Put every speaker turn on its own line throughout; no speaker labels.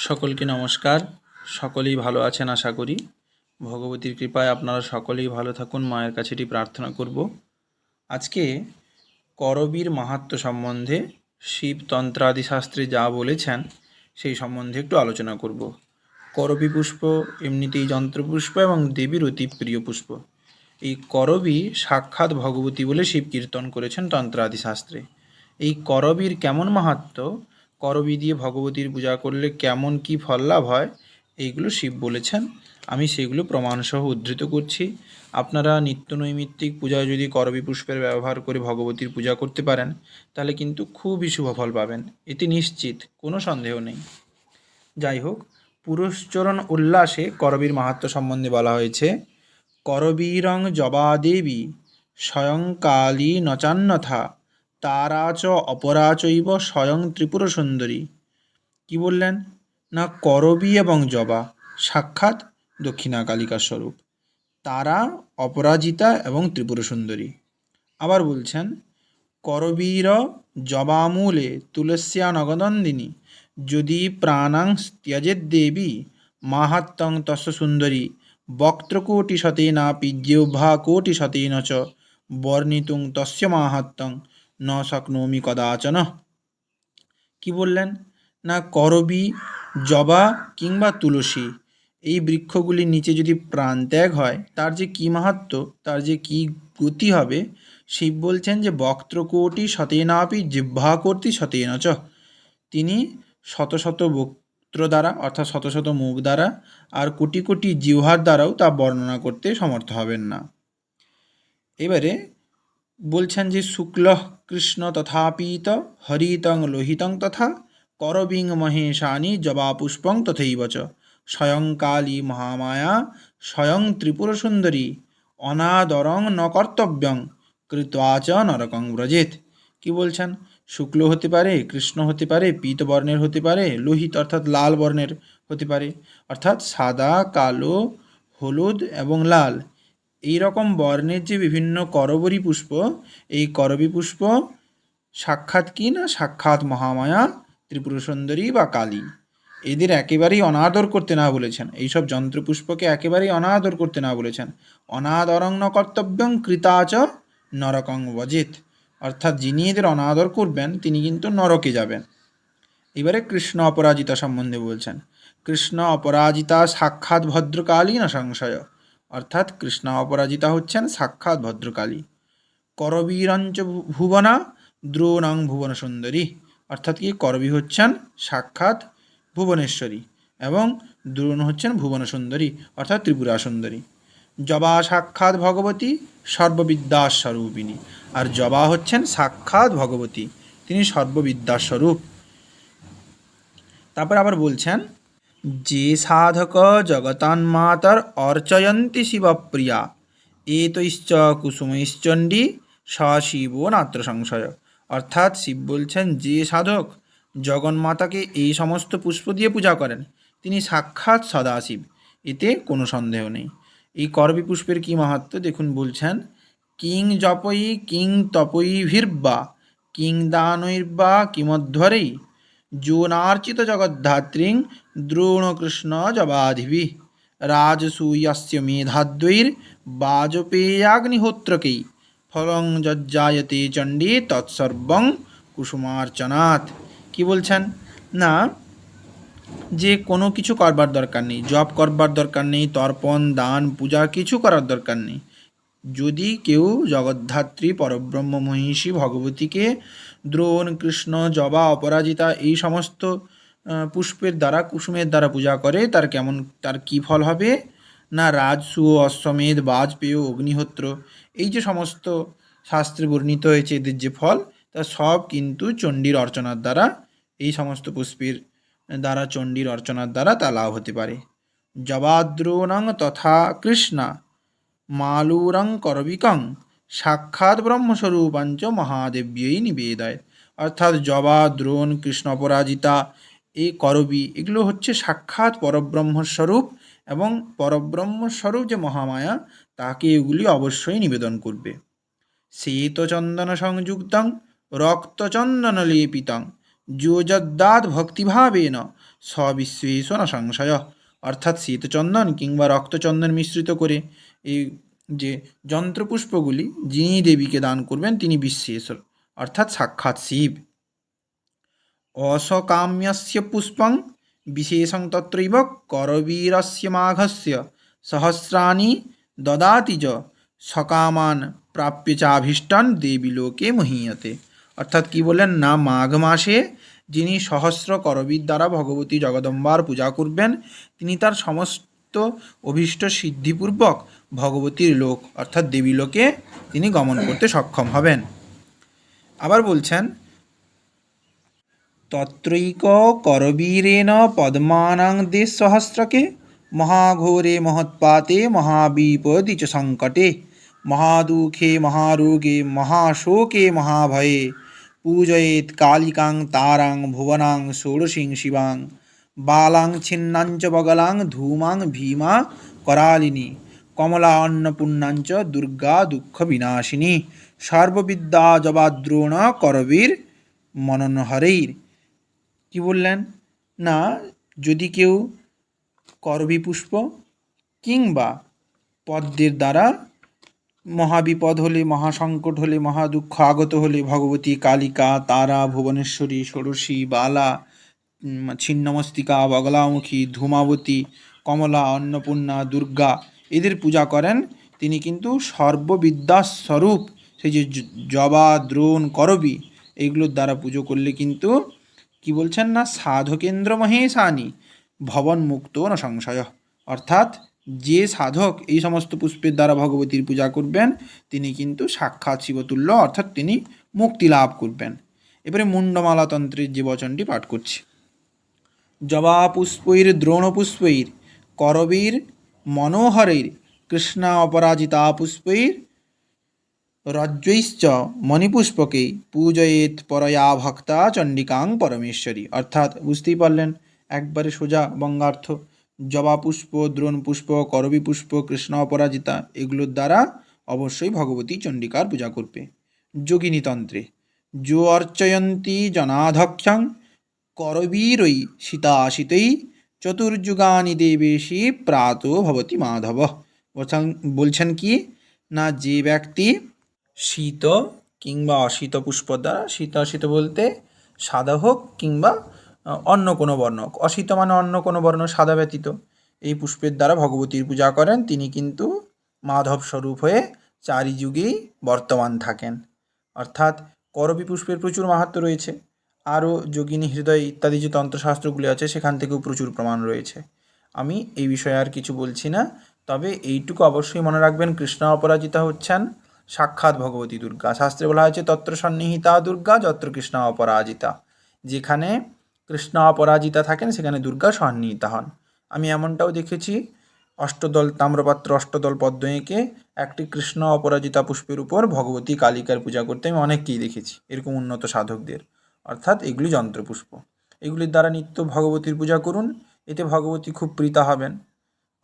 সকলকে নমস্কার। সকলেই ভালো আছেন আশা করি। ভগবতীর কৃপায় আপনারা সকলেই ভালো থাকুন, মায়ের কাছে এটি প্রার্থনা করব। আজকে করবীর মাহাত্ম্য সম্বন্ধে শিব তন্ত্রাদি শাস্ত্রে যা বলেছেন, সেই সম্বন্ধে একটু আলোচনা করব। করবী পুষ্প, এমনিতেই যন্ত্রপুষ্প এবং দেবীর অতি প্রিয় পুষ্প। এই করবী সাক্ষাৎ ভগবতী বলে শিব কীর্তন করেছেন তন্ত্রাদি শাস্ত্রে এই করবীর কেমন মাহাত্ম্য? করবী দিয়ে ভগবতীর পূজা করলে কেমন কি ফল লাভ হয়, এইগুলো শিব বলেছেন। আমি সেগুলো প্রমাণসহ উদ্ধৃত করছি। আপনারা নিত্য নৈমিত্তিক পূজায় যদি করবী পুষ্পের ব্যবহার করে ভগবতীর পূজা করতে পারেন, তাহলে কিন্তু খুবই শুভ ফল পাবেন। এতে নিশ্চিত, কোনো সন্দেহ নেই। যাই হোক পুরুষচরণ উল্লাসে করবীর মাহাত্ম্য সম্বন্ধে বলা হয়েছে, করবীরং জবাদেবী স্বয়ং কালী তারা চ অপরা চৈব স্বয়ং ত্রিপুর সুন্দরী কি বললেন? না করবী এবং জবা, সাক্ষাৎ দক্ষিণা কালিকার স্বরূপ তারা অপরাজিতা এবং ত্রিপুর সুন্দরী আবার বলছেন, করবীর জবামূলে তুলস্যা নগদন্দিনী যদি প্রাণাং ত্যজেদ দেবী মাহাত্মং তস্য সুন্দরী বক্ত্রকোটি শতেনাপি জিহ্বা কোটি শতেন চ বর্ণিতুং তস্য মাহাত্মং ন শক্নোমি কদাচন। কি বললেন? না করবী, জবা কিংবা তুলসী, এই বৃক্ষগুলির নিচে যদি প্রাণত্যাগ হয়, তার যে কী মাহাত্ম তার যে কী গতি হবে, শিব বলছেন যে বক্ত্রকোটি শতেনাপি জিহ্বা কর্তি শতেন চ তিনি শত শত বক্ত্র দ্বারা, অর্থাৎ শত শত মুখ দ্বারা আর কোটি কোটি জিহ্বার দ্বারাও তা বর্ণনা করতে সমর্থ হবেন না। এবারে বলছেন যে, শুক্ল কৃষ্ণ তথাপীত হরিতং লোহিতং তথা করবিং মহেশানি জবা পুষ্পং তথৈব চ। স্বয়ং কালী মহামায়া, স্বয়ং ত্রিপুর সুন্দরী অনাদরং ন কর্তব্যং, কৃত্বা চ নরকং ব্রজেত। কি বলছেন? শুক্ল হতে পারে, কৃষ্ণ হতে পারে, পীত বর্ণের হতে পারে, লোহিত অর্থাৎ লাল বর্ণের হতে পারে, অর্থাৎ সাদা, কালো, হলুদ এবং লাল। এই রকম বর্ণের যে বিভিন্ন করবরী পুষ্প, এই করবী পুষ্প সাক্ষাৎ কি না? সাক্ষাৎ মহামায়া ত্রিপুর সুন্দরী বা কালী। এদের একেবারেই অনাদর করতে না বলেছেন। এইসব যন্ত্রপুষ্পকে একেবারেই অনাদর করতে না বলেছেন। অনাদরং ন কর্তব্যং কৃতাচ নরকং বজেত। অর্থাৎ যিনি এদের অনাদর করবেন, তিনি কিন্তু নরকে যাবেন। এবারে কৃষ্ণ অপরাজিতা সম্বন্ধে বলছেন। কৃষ্ণ অপরাজিতা সাক্ষাৎ ভদ্রকালী না সংশয়। অর্থাৎ কৃষ্ণা অপরাজিতা হচ্ছেন সাক্ষাৎ ভদ্রকালী। করবীরঞ্চ ভুবনা, দ্রোণাং ভুবন সুন্দরী অর্থাৎ কি? করবী হচ্ছেন সাক্ষাৎ ভুবনেশ্বরী এবং দ্রোণ হচ্ছেন ভুবন সুন্দরী অর্থাৎ ত্রিপুরা সুন্দরী জবা সাক্ষাৎ ভগবতী সর্ববিদ্যার স্বরূপিণী আর জবা হচ্ছেন সাক্ষাৎ ভগবতী, তিনি সর্ববিদ্যার স্বরূপ তারপর আবার বলছেন যে সাধক জগতান্মাতার অর্চয়ন্তি শিবপ্রিয়া, এতৈশ্চ কুসুমৈশ্চণ্ডী স শিব নাত্র সংশয় অর্থাৎ শিব বলছেন, যে সাধক জগন্মাতাকে এই সমস্ত পুষ্প দিয়ে পূজা করেন, তিনি সাক্ষাৎ সদাশিব, এতে কোনো সন্দেহ নেই। এই করবী পুষ্পের কী মাহাত্ম? দেখুন, বলছেন, কিং জপয়ী কিং তপয়ী ভির্বা, কিং দানৈর্বা কিমধ্বরেই জোনার্চিত জগদ্ধাত্রীং দ্রোণকৃষ্ণ জবাধিভি রাজসূয়স্য মেধাদ্বৈর বাজপেয়াগ্নিহোত্রকেই ফলং যজ্জায়তে চণ্ডী তৎসর্বং কুসুমার্চনাথ কি বলছেন না যে কোনো কিছু করবার দরকার নেই জপ করবার দরকার নেই তর্পণ দান পূজা কিছু করার দরকার নেই যদি কেউ জগদ্ধাত্রী পরব্রহ্ম মহিষী ভগবতীকে দ্রোণ, কৃষ্ণ, জবা, অপরাজিতা এই সমস্ত পুষ্পের দ্বারা, কুসুমের দ্বারা পূজা করে, তার কেমন, তার কি ফল হবে? না রাজসু অশ্বমেধ বাজপেয় অগ্নিহোত্র, এই যে সমস্ত শাস্ত্রে বর্ণিত হয়েছে এদের যে ফল, তা সব কিন্তু চণ্ডীর অর্চনার দ্বারা, এই সমস্ত পুষ্পের দ্বারা, চণ্ডীর অর্চনার দ্বারা তা লাভ হতে পারে। জবাদ্রোণং তথা কৃষ্ণা মালুরং করবিকং সাক্ষাৎ ব্রহ্মস্বরূপাঞ্চ মহাদেব্যই নিবেদায় অর্থাৎ জবা দ্রোণ কৃষ্ণ অপরাজিতা এই করবী, এগুলো হচ্ছে সাক্ষাৎ পরব্রহ্মস্বরূপ এবং পরব্রহ্মস্বরূপ যে মহামায়া, তাকে এগুলি অবশ্যই নিবেদন করবে। শ্বেতচন্দন সংযুক্তং রক্তচন্দন লেপিতং যোজদ্দাৎ ভক্তিভাবেন সবিশ্বেশ না সংশয় অর্থাৎ শ্বেতচন্দন কিংবা রক্তচন্দন মিশ্রিত করে এই যে যন্ত্রপুষ্পগুলি যিনি দেবীকে দান করবেন, তিনি বিশ্বেশ্বর অর্থাৎ সাক্ষাৎ শিব। অসকাম্যস্য পুষ্পং বিশেষং তত্রৈব করবীরস্য মাঘস্য সহস্রাণি দদাতি চ সকামান প্রাপ্য চাভীষ্টান দেবী লোকে মহীয়তে। অর্থাৎ কি বললেন? না, মাঘ মাসে যিনি সহস্র করবীর দ্বারা ভগবতী জগদম্বার পূজা করবেন, তিনি তার সমস্ত অভীষ্ট সিদ্ধিপূর্বক ভগবতীর লোক, অর্থাৎ দেবী লোকে তিনি গমন করতে সক্ষম হবেন। আবার বলছেন, তত্রৈক করবীরেণ পদ্মানাং দেশ সহস্রকে মহাঘোরে মহৎপাতে মহাবিপদি চ সংকটে, মহাদুঃখে মহারোগে মহাশোকে মহাভয়ে পূজয়েত কালিকাং তারাং ভুবনাং ষোড়শীং শিবাং। বালাং ছিন্নাঞ্চ বগলাং ধূমাং ভীমা করালিনী। কমলা অন্নপূর্ণাঞ্চ দুর্গা দুঃখ বিনাশিনী। সর্ববিদ্যা জবাদ্রোণ করবীর মননহরৈর কি বললেন? না, যদি কেউ করবী পুষ্প কিংবা পদ্মের দ্বারা মহাবিপদ হলে, মহাসংকট হলে, মহাদুঃখ আগত হলে, ভগবতী কালিকা, তারা, ভুবনেশ্বরী, ষোড়শী, বালা ছিন্নমস্তিকা, বগলামুখী, ধূমাবতী, কমলা, অন্নপূর্ণা, দুর্গা এদের পূজা করেন। তিনি কিন্তু সর্ববিদ্যাস্বরূপ। সেই যে জবা, দ্রোণ, করবী এইগুলোর দ্বারা পুজো করলে কিন্তু কি বলছেন না, সাধকেন্দ্র মহেশানি, ভবন মুক্ত না সংশয়। অর্থাৎ যে সাধক এই সমস্ত পুষ্পের দ্বারা ভগবতীর পূজা করবেন, তিনি কিন্তু সাক্ষাৎ শিবতুল্য, অর্থাৎ তিনি মুক্তি লাভ করবেন। এবারে মুন্ডমালা তন্ত্রের যে বচনটি পাঠ করছি। জবা পুষ্পৈর দ্রোণপুষ্পৈর, করবীর, মনোহরৈর কৃষ্ণা অপরাজিতা পুষ্পৈর রজ্জৈশ্চ মণিপুষ্পকে পূজয়েত পরয়া ভক্তা চণ্ডিকাং পরমেশ্বরী। অর্থাৎ বুঝতেই পারলেন, একবারে সোজা বঙ্গার্থ। জবা পুষ্প দ্রোণ পুষ্প করবী পুষ্প কৃষ্ণ অপরাজিতা এগুলোর দ্বারা অবশ্যই ভগবতী চণ্ডিকার পূজা করবে। যোগিনীতন্ত্রে যো অর্চয়ন্তী জনাধক্ষং করবীরৈ সীতাশিতৈ চতুর্যুগানি দেবেশী প্রাত ভবতি মাধব। বলছেন কি? না, যে ব্যক্তি শীত কিংবা অশীত পুষ্প দ্বারা শীত অশীত বলতে সাদা হোক কিংবা অন্য কোনো বর্ণ অশীত মানে অন্য কোনো বর্ণ সাদা ব্যতীত। এই পুষ্পের দ্বারা ভগবতীর পূজা করেন, তিনি কিন্তু মাধব স্বরূপ হয়ে চারি যুগেই বর্তমান থাকেন। অর্থাৎ করবী পুষ্পের প্রচুর মাহাত্ম্য রয়েছে। আরও যোগিনী হৃদয় ইত্যাদি যে তন্ত্রশাস্ত্রগুলি আছে, সেখান থেকেও প্রচুর প্রমাণ রয়েছে। আমি এই বিষয়ে আর কিছু বলছি না, তবে এইটুকু অবশ্যই মনে রাখবেন, কৃষ্ণ অপরাজিতা হচ্ছেন সাক্ষাৎ ভগবতী দুর্গা। শাস্ত্রে বলা হয়েছে, তত্র সন্নিহিতা দুর্গা, যত্র কৃষ্ণ অপরাজিতা। যেখানে কৃষ্ণ অপরাজিতা থাকেন, সেখানে দুর্গা সন্নিহিতা হন। আমি এমনটাও দেখেছি, অষ্টদল তাম্রপাত্র, অষ্টদল পদ্ম এঁকে একটি কৃষ্ণ অপরাজিতা পুষ্পের উপর ভগবতী কালিকার পূজা করতে আমি অনেককেই দেখেছি, এরকম উন্নত সাধকদের। অর্থাৎ এগুলি যন্ত্রপুষ্প। এগুলির দ্বারা নিত্য ভগবতীর পূজা করুন, এতে ভগবতী খুব প্রীতা হবেন।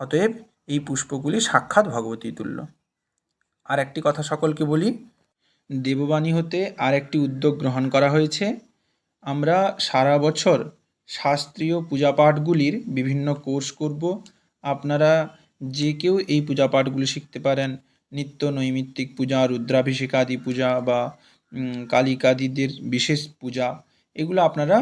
অতএব এই পুষ্পগুলি সাক্ষাৎ ভগবতী তুল্য। আর একটি কথা সকলকে বলি, দেববাণী হতে আর একটি উদ্যোগ গ্রহণ করা হয়েছে। আমরা সারা বছর শাস্ত্রীয় পূজাপাঠগুলির বিভিন্ন কোর্স করব। আপনারা যে কেউ এই পূজাপাঠগুলি শিখতে পারেন। নিত্য নৈমিত্তিক পূজা, রুদ্রাভিষেক আদি পূজা বা কালিকাদিদের বিশেষ পূজা, এগুলো আপনারা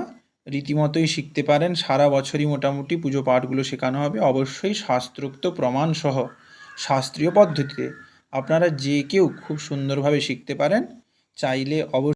রীতিমতোই শিখতে পারেন। সারা বছরই মোটামুটি পুজো পাঠগুলো শেখানো হবে। অবশ্যই শাস্ত্রোক্ত প্রমাণসহ শাস্ত্রীয় পদ্ধতিতে আপনারা যে কেউ খুব সুন্দরভাবে শিখতে পারেন। চাইলে অবশ্যই